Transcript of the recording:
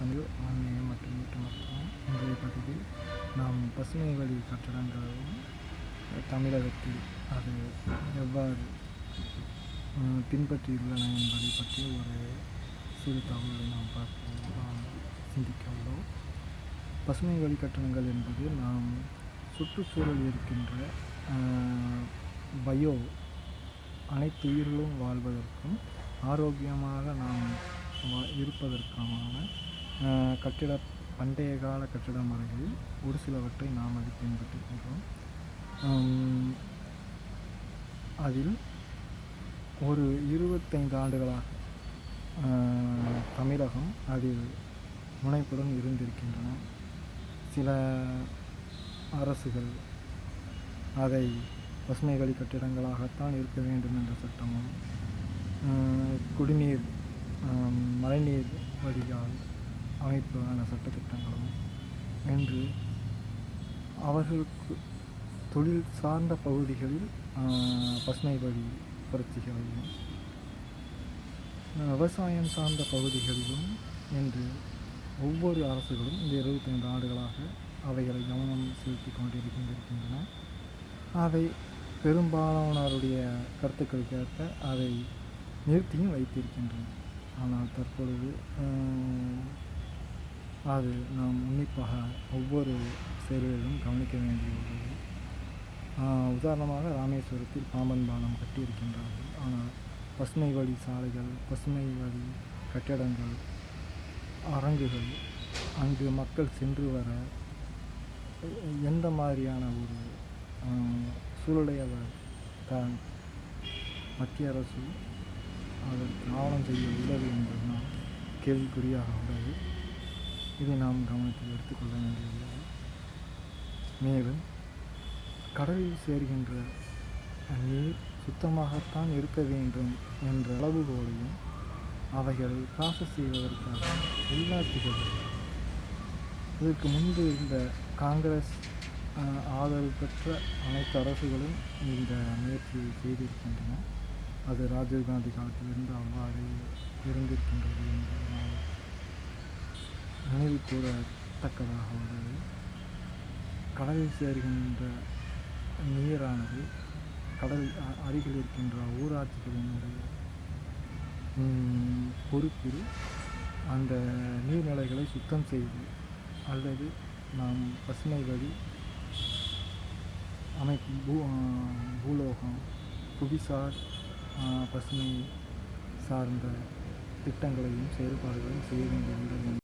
தமிழ் ஆன்மீகம் மற்றும் வீட்டு மருத்துவம் இன்றைய பதிவில் நாம் பசுமை வழி கட்டடங்களும் தமிழகத்தில் அது எவ்வாறு பின்பற்றியுள்ளன என்பதை பற்றி ஒரு சிறு தகவலை நாம் பார்க்க நாம் சிந்திக்க உள்ளோம். பசுமை வழி கட்டணங்கள் என்பது நாம் சுற்றுச்சூழல் இருக்கின்ற பயோ அனைத்து உயிர்களும் வாழ்வதற்கும் ஆரோக்கியமாக நாம் வா- இருப்பதற்கான கட்டிட பண்டைய கால கட்டிட முறைகளில் ஒரு சிலவற்றை நாம் அதை பின்பற்றுகின்றோம். அதில் ஒரு இருபத்தைந்து ஆண்டுகளாக தமிழகம் அதில் முனைப்புடன் இருந்திருக்கின்றன. சில அரசுகள் அதை பசுமை வழி கட்டிடங்களாகத்தான் இருக்க வேண்டும் என்ற சட்டமும் குடிநீர் மழைநீர் வடிகால் அமைப்பான சட்டத்திட்டங்களும் என்று அவர்களுக்கு தொழில் சார்ந்த பகுதிகளில் பசுமை வழி புரட்சிகளையும் விவசாயம் சார்ந்த பகுதிகளிலும் என்று ஒவ்வொரு அரசுகளும் இந்த இருபத்தைந்து ஆண்டுகளாக அவைகளை கவனம் செலுத்தி கொண்டிருக்கின்றன. அவை பெரும்பாலானோருடைய கருத்துக்களுக்கு ஏற்ப அதை நிறுத்தியும் வைத்திருக்கின்றன. ஆனால் தற்பொழுது அது நாம் உன்னிப்பாக ஒவ்வொரு செயல்களிலும் கவனிக்க வேண்டியுள்ளது ஆஹ், உதாரணமாக ராமேஸ்வரத்தில் பாம்பன் பாலம் கட்டியிருக்கின்றார்கள் ஆனால் பசுமை வழி சாலைகள் பசுமை வழி கட்டடங்கள் அரங்குகள் அங்கு மக்கள் சென்று வர எந்த மாதிரியான ஒரு ஆஹ், சூழலை அவர் தான் மத்திய அரசு அதற்கு ஆவணம் செய்ய உள்ளது என்பது நாம் கேள்விக்குறியாக இதை நாம் கவனத்தில் எடுத்துக்கொள்ள வேண்டியுள்ளது மேலும் கடலில் சேர்கின்ற நீர் சுத்தமாகத்தான் இருக்க வேண்டும் என்ற அளவுகோலையும் அவைகளை ப்ராசஸ் செய்வதற்காக உள்நாட்டுகள் இதற்கு முன்பு இருந்த காங்கிரஸ் ஆதரவு பெற்ற அனைத்து அரசுகளும் இந்த முயற்சியை செய்திருக்கின்றன. அது ராஜீவ்காந்தி காலத்திலிருந்து அவ்வாறு இருந்திருக்கின்றது என்று நான் நினைவு கூறத்தக்கதாக உள்ளது கடலில் சேர்கின்ற நீரானது கடல் அ- அருகில் இருக்கின்ற ஊராட்சிகளினுடைய பொறுப்பில் அந்த நீர்நிலைகளை சுத்தம் செய்து அல்லது நாம் பசுமை வழி அமைப்பு பூ பூலோகம் புவிசார் பசுமை சார்ந்த திட்டங்களையும் செயல்பாடுகளையும் செய்ய வேண்டியுள்ளது